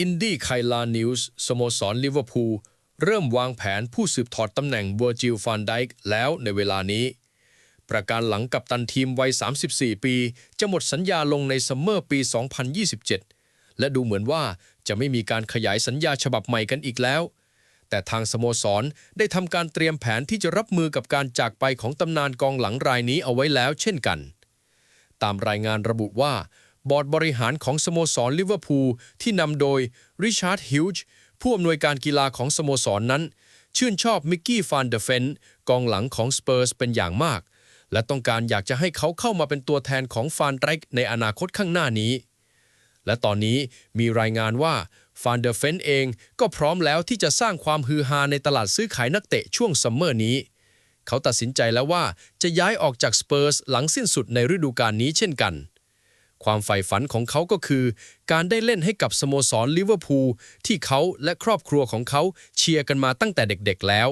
อินดี้ไคลานิวส์สโมสรลิเวอร์พูลเริ่มวางแผนผู้สืบทอดตำแหน่งเวอร์จิลฟานไดค์แล้วในเวลานี้ ประการหลังกับตันทีมวัย 34 ปี จะหมดสัญญาลงในซัมเมอร์ปี 2027 และดูเหมือนว่าจะไม่มีการขยายสัญญาฉบับใหม่กันอีกแล้ว แต่ทางสโมสรได้ทำการเตรียมแผนที่จะรับมือกับการจากไปของตำนานกองหลังรายนี้เอาไว้แล้วเช่นกัน ตามรายงานระบุว่า บอร์ดบริหารของสโมสรลิเวอร์พูลที่นำโดยริชาร์ดฮิวจ์ผู้อำนวยการกีฬาของสโมสรนนั้น ชื่นชอบมิกกี้ฟานเดอร์เฟนกองหลังของสเปอร์สเป็นอย่างมาก และต้องการอยากจะให้เขาเข้ามาเป็นตัวแทนของฟานไดรค์ในอนาคตข้างหน้านี้ และตอนนี้มีรายงานว่าฟานเดอร์เฟนเองก็พร้อมแล้วที่จะสร้างความฮือฮาในตลาดซื้อขายนักเตะช่วงซัมเมอร์นี้เขาตัดสินใจแล้วว่าจะย้ายออกจากสเปอร์สหลังสิ้นสุดในฤดูกาลนี้เช่นกัน ความใฝ่ฝันของเขาก็คือ การได้เล่นให้กับสโมสรลิเวอร์พูลที่เขาและครอบครัวของเขาเชียร์กันมาตั้งแต่เด็กๆแล้ว